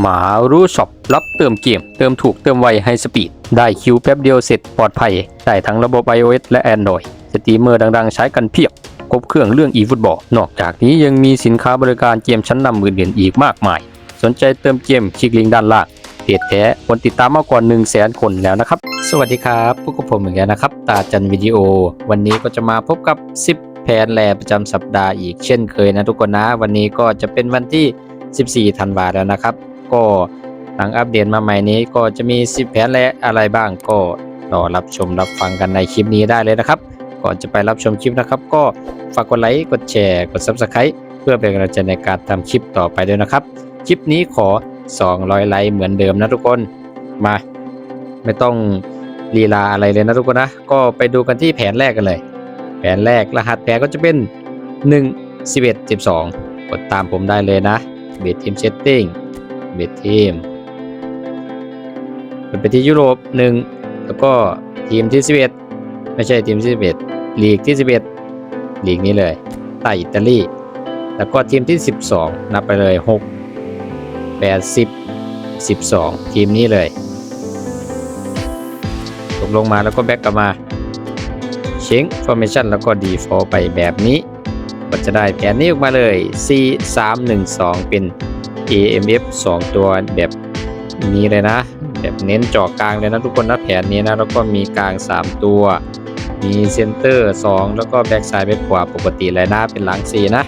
หมารู้ช็อปรับเติมเกม เติมถูกเติมไวให้สปีด ได้คิวแป๊บเดียวเสร็จปลอดภัย ได้ทั้งระบบ iOS และ Android สตรีมเมอร์ดังๆ ใช้กันเพียบครบเครื่องเรื่อง eFootball นอกจากนี้ยังมีสินค้าบริการเกมชั้นนำอื่นๆอีกมากมาย สนใจเติมเกมคลิกลิงก์ด้านล่างเพจแท้คนติดตามมากกว่า1 0 0 0 0แสนคนแล้วนะครับ สวัสดีครับพวกกับผมเหมือนกันนะครับ ตาจันวิดีโอ วันนี้ก็จะมาพบกับ 10 แผนแลประจำสัปดาห์อีกเช่นเคยนะทุกคนนะ วันนี้ก็จะเป็นวันที่ 14 ธันวาแล้วนะครับ ก็หลังอัปเดตมาใหม่นี้ก็จะมี 10 แผนและอะไรบ้างก็รอรับชมรับฟังกันในคลิปนี้ได้เลยนะครับ ก่อนจะไปรับชมคลิปนะครับ ก็ฝากกดไลค์กดแชร์กด Subscribe เพื่อเป็นกำลังใจในการทำคลิปต่อไปด้วยนะครับ คลิปนี้ขอ 200 ไลค์เหมือนเดิมนะทุกคนมา ไม่ต้องลีลาอะไรเลยนะทุกคนนะ ก็ไปดูกันที่แผนแรกกันเลย แผนแรกรหัสแผนก็จะเป็น 1 11 12 กดตามผมได้เลยนะเบททีมเซตติ้ง เบททีมกดไปที่ยุโรป1แล้วก็ทีมที่ 11 ไม่ใช่ทีมที่ 11 ลีกที่ 11 ลีกนี้เลยใต้อิตาลี แล้วก็ทีมที่ 12 นับไปเลย 6 8 10 12 ทีมนี้เลย ตกลงมาแล้วก็แบ็กกลับมาเชงฟอร์เมชันแล้วก็ดีฟอไปแบบนี้ ก็จะได้แผนนี้ออกมาเลย C 3 1 2 เป็น AMF 2 ตัวแบบนี้เลยนะ แบบเน้นเจาะกลางเลยนะทุกคนนะแผนนี้นะแล้วก็มีกลาง 3 ตัว มีเซนเตอร์ 2 แล้วก็แบ็กซ้ายแบ็กขวาปกติเลยนะเป็นหลัง4นะ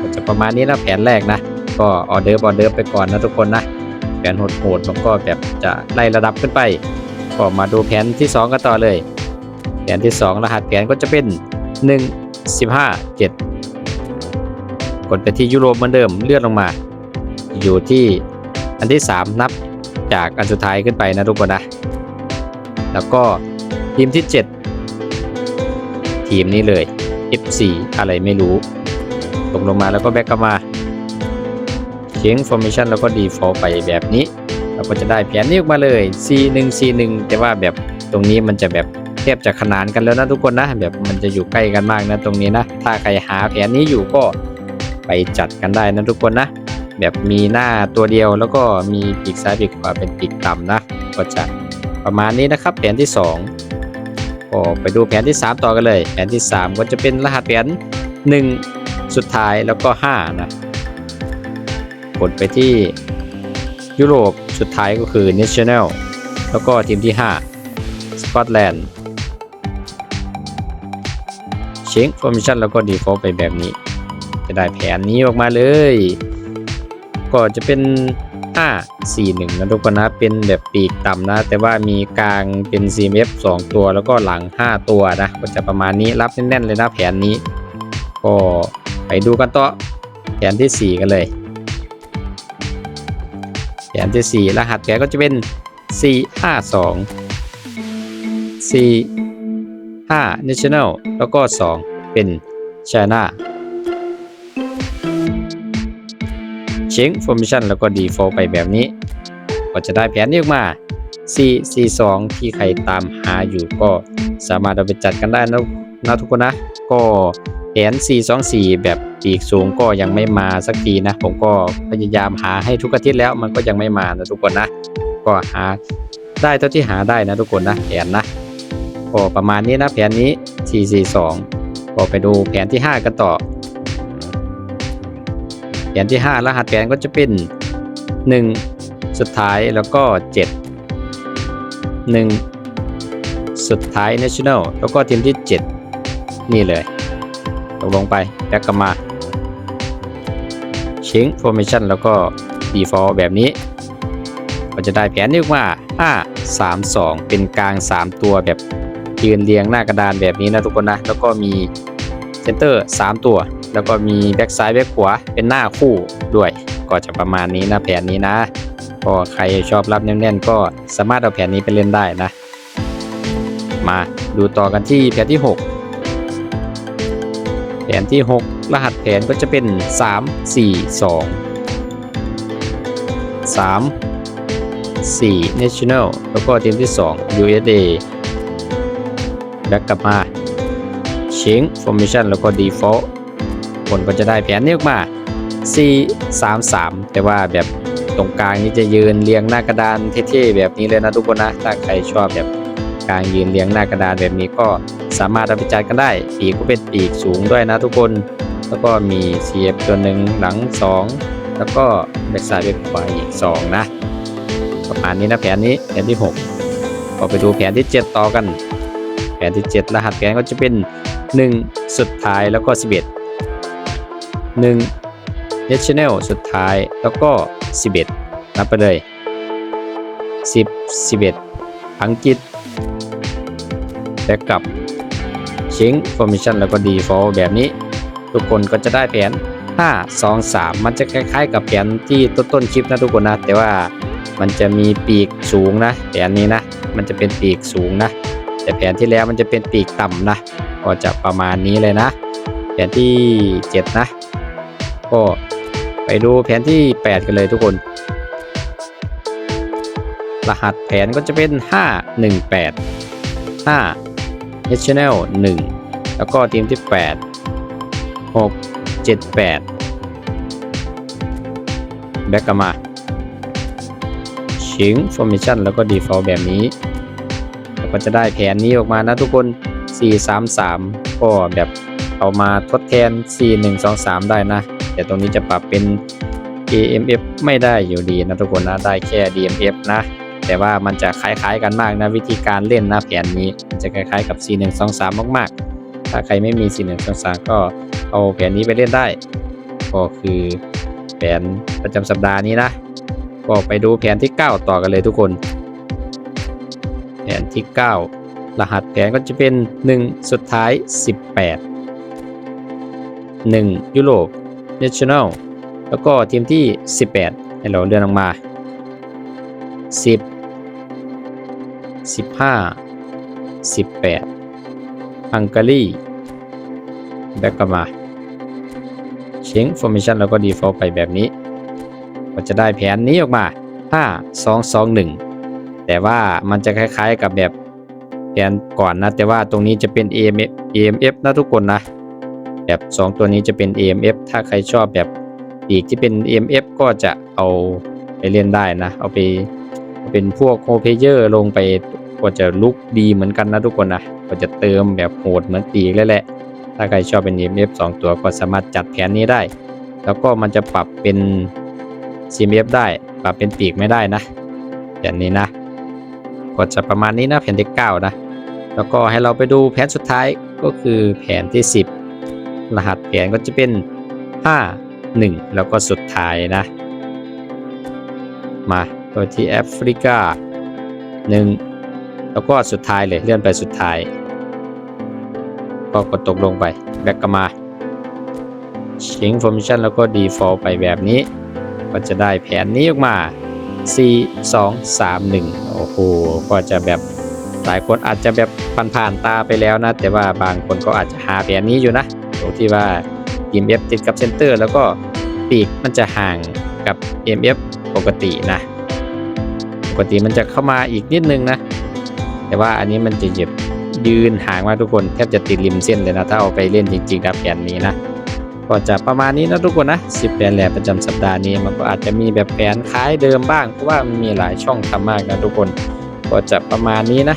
ก็จะประมาณนี้นะแผนแรกนะ ก็ออเดอร์ออเดอร์ไปก่อนนะทุกคนนะแผนโหดๆมันก็แบบจะไล่ระดับขึ้นไปก็มาดูแผนที่ 2 กันต่อเลย แผนที่ 2 รหัสแผนก็จะเป็น 1 15 7 กดไปที่ยุโรปเหมือนเดิมเลื่อนลงมา อยู่ที่อันที่ 3 นับจากอันสุดท้ายขึ้นไปนะทุกคนนะ แล้วก็ทีมที่ 7 ทีมนี้เลย F4 อะไรไม่รู้ ตกลงมาแล้วก็แบ็กกลับมาเชียง formation แล้วก็ default ไปแบบนี้ เราก็จะได้แผนนี้ออกมาเลย C1 C1 แต่ว่าแบบตรงนี้มันจะแบบแทบจะขนานกันแล้วนะทุกคนนะ แบบมันจะอยู่ใกล้กันมากนะตรงนี้นะ ถ้าใครหาแผนนี้อยู่ก็ไปจัดกันได้นะทุกคนนะ แบบมีหน้าตัวเดียวแล้วก็มีปีกซ้ายปีกขวาเป็นปีกต่ำนะ ก็จะประมาณนี้นะครับแผนที่2ก็ไปดูแผนที่ 3 ต่อกันเลย แผนที่ 3 ก็จะเป็นรหัสแผน1 สุดท้ายแล้วก็ 5 นะกดไปที่ยุโรปสุดท้ายก็คือ National แล้วก็ทีมที่5 Scotland เชง Formation แล้วก็ Default ไปแบบนี้ จะได้แผนนี้ออกมาเลย ก็จะเป็น 5 4 1นะทุกคนนะเป็นแบบปีกต่ำนะ แต่ว่ามีกลางเป็น CMF 2 ตัวแล้วก็หลัง 5 ตัวนะ ก็จะประมาณนี้รับแน่นๆเลยนะแผนนี้ ก็ไปดูกันต่อแผนที่ 4 กันเลยแผนที่ 4 รหัสแกก็จะเป็น 4 5 2 4 5 national แล้วก็ 2 เป็น China เชง formation แล้วก็ default ไปแบบนี้ ก็จะได้แผนนี้ออกมา4 4 2ที่ใครตามหาอยู่ก็สามารถเอาไปจัดกันได้นะนะทุกคนนะ ก็แผน424แบบปีกสูงก็ยังไม่มาสักทีนะ ผมก็พยายามหาให้ทุกอาทิตย์แล้วมันก็ยังไม่มานะทุกคนนะ ก็หาได้เท่าที่หาได้นะทุกคนนะแผนนะก็ประมาณนี้นะแผนนี้ 442 ก็ไปดูแผนที่ 5 กันต่อ แผนที่ 5 รหัสแผนก็จะเป็น 1 สุดท้ายแล้วก็ 7 1 สุดท้าย national แล้วก็ทีมที่ 7 นี่เลยตกลงไปแบ็กกลับมาชิง formation แล้วก็ default แบบนี้ ก็จะได้แผนนี้ออกมา5 3 2 เป็นกลาง 3 ตัวแบบยืนเรียงหน้ากระดานแบบนี้นะทุกคนนะ แล้วก็มีเซนเตอร์ 3 ตัว แล้วก็มีแบ็กซ้ายแบ็กขวาเป็นหน้าคู่ด้วย ก็จะประมาณนี้นะแผนนี้นะ ก็ใครชอบรับแน่นๆก็สามารถเอาแผนนี้ไปเล่นได้นะ มาดูต่อกันที่แผนที่ 6 แผนที่ 6 รหัสแผนก็จะเป็น 3 4 2 3 4 national แล้วก็ทีมที่ 2 USA แบ็กกลับมาเชง formation แล้วก็ default ผลก็จะได้แผนนี้ออกมา 4 3 3 แต่ว่าแบบตรงกลางนี้จะยืนเรียงหน้ากระดานเท่ๆแบบนี้เลยนะทุกคนนะ ถ้าใครชอบแบบกลางยืนเรียงหน้ากระดานแบบนี้ก็สามารถเอาไปจัดกันได้ ปีกก็เป็นปีกสูงด้วยนะทุกคน แล้วก็มี CF ตัวหนึ่งหลัง 2 แล้วก็แบ็กซ้ายแบ็กขวาอีก 2 นะ ประมาณนี้นะแผนนี้แผนที่ 6 ก็ไปดูแผนที่ 7 ต่อกัน แผนที่ 7 รหัสแผนก็จะเป็น 1 สุดท้ายแล้วก็ 11 1 national สุดท้ายแล้วก็ 11 นับไปเลย 10 11 อังกฤษแบ็กกับชิง formation แล้วก็ default แบบนี้ ทุกคนก็จะได้แผน 5 2 3 มันจะคล้ายๆกับแผนที่ต้นต้นๆคลิปนะทุกคนนะ แต่ว่ามันจะมีปีกสูงนะแผนนี้นะ มันจะเป็นปีกสูงนะ แต่แผนที่แล้วมันจะเป็นปีกต่ำนะ ก็จะประมาณนี้เลยนะ แผนที่ 7 นะ ก็ไปดูแผนที่ 8 กันเลยทุกคน รหัสแผนก็จะเป็น 518 5 national 1 แล้วก็ทีมที่ 8 6 7 8 แบ็กกลับมาชิง formation แล้วก็ default แบบนี้ แล้วก็จะได้แผนนี้ออกมานะทุกคน 4 3 3 ก็แบบเอามาทดแทน 4 1 2 3 ได้นะ แต่ตรงนี้จะปรับเป็น AMF ไม่ได้อยู่ดีนะทุกคนนะได้แค่ DMF นะ แต่ว่ามันจะคล้ายๆกันมากนะวิธีการเล่นนะแผนนี้มันจะคล้ายๆกับ4 1 2 3 มากๆ ถ้าใครไม่มี4 1 2 3 ก็เอาแผนนี้ไปเล่นได้ ก็คือแผนประจำสัปดาห์นี้นะ ก็ไปดูแผนที่ 9 ต่อกันเลยทุกคน แผนที่ 9 รหัสแผนก็จะเป็น 1 สุดท้าย 18 1 ยุโรป National แล้วก็ทีมที่ 18 ให้เราเลื่อนลงมา 10 15 18ฮังการีแบ็กกลับมาเชง formation แล้วก็ default ไปแบบนี้ ก็จะได้แผนนี้ออกมา 5 2 2 1 แต่ว่ามันจะคล้ายๆกับแบบแผนก่อนนะ แต่ว่าตรงนี้จะเป็น AMF AMF นะทุกคนนะ แบบ 2 ตัวนี้จะเป็น AMF ถ้าใครชอบแบบปีกที่เป็น AMF ก็จะเอาไปเล่นได้นะ เอาไปเป็นพวกโฮเพเยอร์ลงไปก็จะลุกดีเหมือนกันนะทุกคนนะก็จะเติมแบบโหดเหมือนปีกเลยแหละ ถ้าใครชอบเป็น AMF 2 ตัวก็สามารถจัดแผนนี้ได้ แล้วก็มันจะปรับเป็น CMF ได้ ปรับเป็นปีกไม่ได้นะแผนนี้นะก็จะประมาณนี้นะแผนที่ 9 นะ แล้วก็ให้เราไปดูแผนสุดท้ายก็คือแผนที่ 10 รหัสแผนก็จะเป็น 5 1 แล้วก็สุดท้ายนะ มาโดยที่แอฟริกา 1 แล้วก็สุดท้ายเลยเลื่อนไปสุดท้าย ก็กดตกลงไปแบ็กกลับมาชิง formation แล้วก็ default ไปแบบนี้ ก็จะได้แผนนี้ออกมา 4 2 3 1 โอ้โห ก็จะแบบหลายคนอาจจะแบบผ่านๆตาไปแล้วนะ แต่ว่าบางคนก็อาจจะหาแผนนี้อยู่นะ ตรงที่ว่า EMF ติดกับเซนเตอร์ แล้วก็ปีกมันจะห่างกับ EMF ปกตินะ ปกติมันจะเข้ามาอีกนิดนึงนะ แต่ว่าอันนี้มันจะหยิบยืนห่างมาทุกคนแทบจะติดริมเส้นเลยนะถ้าเอาไปเล่นจริงๆนะแผนนี้นะก็จะประมาณนี้นะทุกคนนะ10แผนแหลประจำสัปดาห์นี้มันก็อาจจะมีแบบแผนคล้ายเดิมบ้างเพราะว่ามันมีหลายช่องทำมากนะทุกคน ก็จะประมาณนี้นะ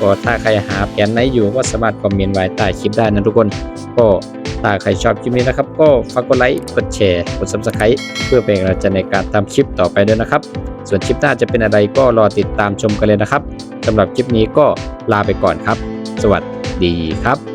ก็ถ้าใครหาแผนไหนอยู่ก็สามารถคอมเมนต์ไว้ใต้คลิปได้นะทุกคนก็ ถ้าใครชอบคลิปนี้นะครับ ก็ฝากกดไลค์กดแชร์กดซับสไคร b ์เพื่อเป็นกำลังใจในการทำคลิปต่อไปด้วยนะครับ ส่วนคลิปหน้าจะเป็นอะไรก็รอติดตามชมกันเลยนะครับสำหรับคลิปนี้ก็ลาไปก่อนครับ สวัสดีครับ